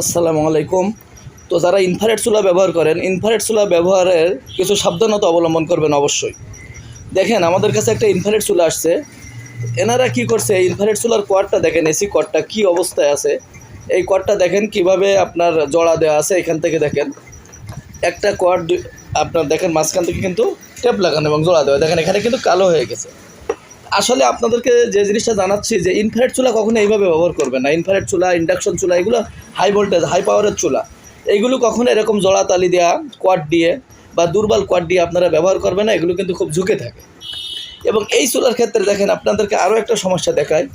আসসালামু আলাইকুম। তো যারা ইনফ্রারেড চুলা ব্যবহার করেন ইনফ্রারেড চুলা ব্যবহারের কিছু সাবধানতা অবলম্বন করবেন অবশ্যই। দেখেন, আমাদের কাছে একটা ইনফ্রারেড চুলা আসছে। এনারা কি করছে? ইনফ্রারেড চুলার কোয়ারটা দেখেন এসি কোয়ারটা কি অবস্থায় আছে? এই কোয়ারটা দেখেন, কীভাবে আপনার জড়া দেওয়া আছে এখান থেকে দেখেন। একটা কোয়ার আপনার দেখেন, মাঝখান থেকে কিন্তু টেপ লাগানো এবং জোড়া দেওয়া। দেখেন, এখানে কিন্তু কালো হয়ে গেছে। আসলে আপনাদেরকে যে জিনিসটা জানাচ্ছি যে ইনফ্রারেড চুলা কখনো এইভাবে ব্যবহার করবেন না। ইনফ্রারেড চুলা ইন্ডাকশন চুলা, এগুলো হাই ভোল্টেজ হাই পাওয়ারের চুলা। এইগুলো কখনো এরকম জোড়া তালি দেওয়া কোয়াড দিয়ে বা দুর্বল কোয়াড দিয়ে আপনারা ব্যবহার করবেন না, এগুলো কিন্তু খুব ঝুঁকে থাকে। এবং এই চুলার ক্ষেত্রে দেখেন, আপনাদেরকে আরও একটা সমস্যা দেখায়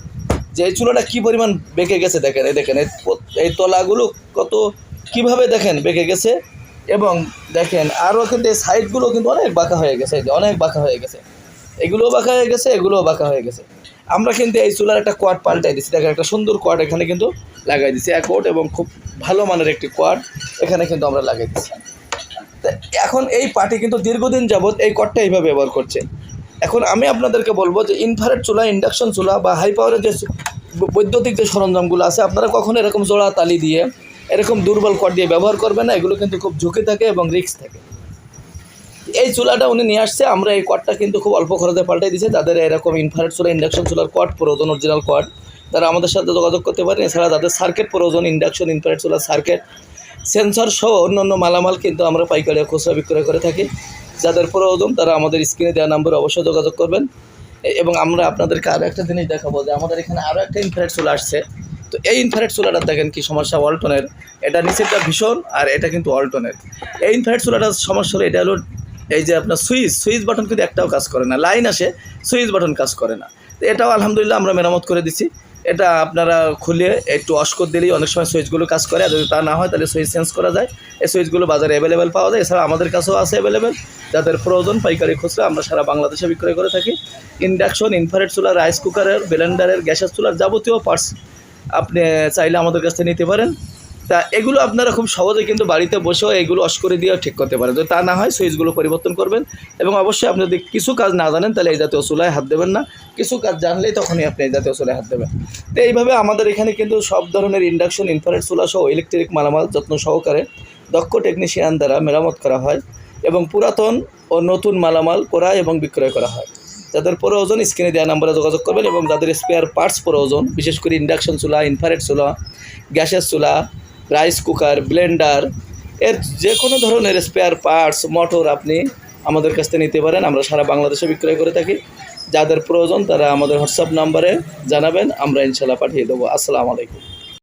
যে এই চুলাটা কী পরিমাণ বেঁকে গেছে দেখেন, এই দেখেন, এই তলাগুলো কত কীভাবে দেখেন বেঁকে গেছে, এবং দেখেন আরও কিন্তু এই সাইডগুলো কিন্তু অনেক বাঁকা হয়ে গেছে অনেক বাঁকা হয়ে গেছে। এগুলোও বাঁকা হয়ে গেছে, এগুলোও বাঁকা হয়ে গেছে। আমরা কিন্তু এই চুলার একটা কোয়াড পাল্টাই দিচ্ছি দেখেন একটা সুন্দর কোয়াড এখানে কিন্তু লাগাই দিচ্ছি কোট এবং খুব ভালো মানের একটি কোয়াড এখানে কিন্তু আমরা লাগাই দিচ্ছি এখন এই পার্টি কিন্তু দীর্ঘদিন যাবৎ এই কটটা এইভাবে ব্যবহার করছে। এখন আমি আপনাদেরকে বলব যে ইনফ্রারেড চুলা ইন্ডাকশন চুলা বা হাই পাওয়ারের যে বৈদ্যুতিক যে সরঞ্জামগুলো আছে, আপনারা কখনো এরকম জোড়া তালি দিয়ে এরকম দুর্বল কট দিয়ে ব্যবহার করবেন না। এগুলো কিন্তু খুব ঝুঁকি থাকে এবং রিস্ক থাকে। এই চুলাটা উনি নিয়ে আসছে, আমরা এই কটটা কিন্তু খুব অল্প খরচে পাল্টাই দিয়েছি, তাদের এরকম ইনফ্রারেড চুলা ইন্ডাকশন চুলার কট প্রয়োজন অরিজিনাল কট তারা আমাদের সাথে যোগাযোগ করতে পারেন, এছাড়া তাদের সার্কিট প্রয়োজন ইন্ডাকশন ইনফ্রারেড চুলার সার্কিট সেন্সর সহ অন্যান্য মালামাল কিন্তু আমরা পাইকারি খুচরা বিক্রয় করে থাকি। যাদের প্রয়োজন, তারা আমাদের স্ক্রিনে দেওয়া নাম্বারে অবশ্যই যোগাযোগ করবেন। এবং আমরা আপনাদেরকে আরও একটা জিনিস দেখাবো যে, আমাদের এখানে আরও একটা ইনফ্রারেড চুলা আসছে। তো এই ইনফ্রারেড চুলাটা দেখেন কি সমস্যা অল্টনের এটা নিচেরটা ভীষণ, আর এটা কিন্তু অল্টনের এই ইনফ্রারেড চুলাটার সমস্যা হলো, এটা হলো এই যে আপনার সুইচ সুইচ বাটন কিন্তু একটাও কাজ করে না, লাইন আসে, সুইচ বাটন কাজ করে না। এটাও আলহামদুলিল্লাহ আমরা মেরামত করে দিছি। এটা আপনারা খুলে একটু অস করে দিলেই অনেক সময় সুইচগুলো কাজ করে, আর যদি তা না হয় তাহলে সুইচ চেঞ্জ করা যায়। এই সুইচগুলো বাজারে অ্যাভেলেবেল পাওয়া যায় এছাড়া আমাদের কাছেও আছে অ্যাভেলেবেল যাদের প্রয়োজন পাইকারি খুচরা আমরা সারা বাংলাদেশে বিক্রয় করে থাকি। ইন্ডাকশন ইনফ্রারেড চুলা রাইস কুকারের ব্লেন্ডারের গ্যাসের চুলার যাবতীয় পার্টস আপনি চাইলে আমাদের কাছ থেকে নিতে পারেন। তা এগুলো আপনারা খুব সহজে কিন্তু বাড়িতে বসেও এগুলো অস করে দিয়েও ঠিক করতে পারেন। যদি তা না হয়, সুইচগুলো পরিবর্তন করবেন এবং অবশ্যই আপনি যদি কিছু কাজ না জানেন, তাহলে এই জাতীয় চুলায় হাত দেবেন না। কিছু কাজ জানলেই তখনই আপনি এই জাতীয় চুলায় হাত দেবেন। তো এইভাবে আমাদের এখানে কিন্তু সব ধরনের ইন্ডাকশন ইনফ্রারেড চুলা সহ ইলেকট্রিক মালামাল যত্ন সহকারে দক্ষ টেকনিশিয়ান দ্বারা মেরামত করা হয় এবং পুরাতন ও নতুন মালামাল করা এবং বিক্রয় করা হয়। যাদের প্রয়োজন স্ক্রিনে দেওয়া নাম্বারে যোগাযোগ করবেন এবং যাদের স্পেয়ার পার্টস প্রয়োজন, বিশেষ করে ইন্ডাকশন চুলা ইনফ্রারেড চুলা, গ্যাসের চুলা রাইস কুকার ব্লেন্ডার এর যে কোনো ধরনের স্পেয়ার পার্টস মোটর আপনি আমাদের কাছ থেকে নিতে পারেন। আমরা সারা বাংলাদেশে বিক্রয় করে থাকি। যাদের প্রয়োজন তারা আমাদের হোয়াটসঅ্যাপ নাম্বারে জানাবেন, আমরা ইনশাল্লাহ পাঠিয়ে দেবো। আসসালামু আলাইকুম।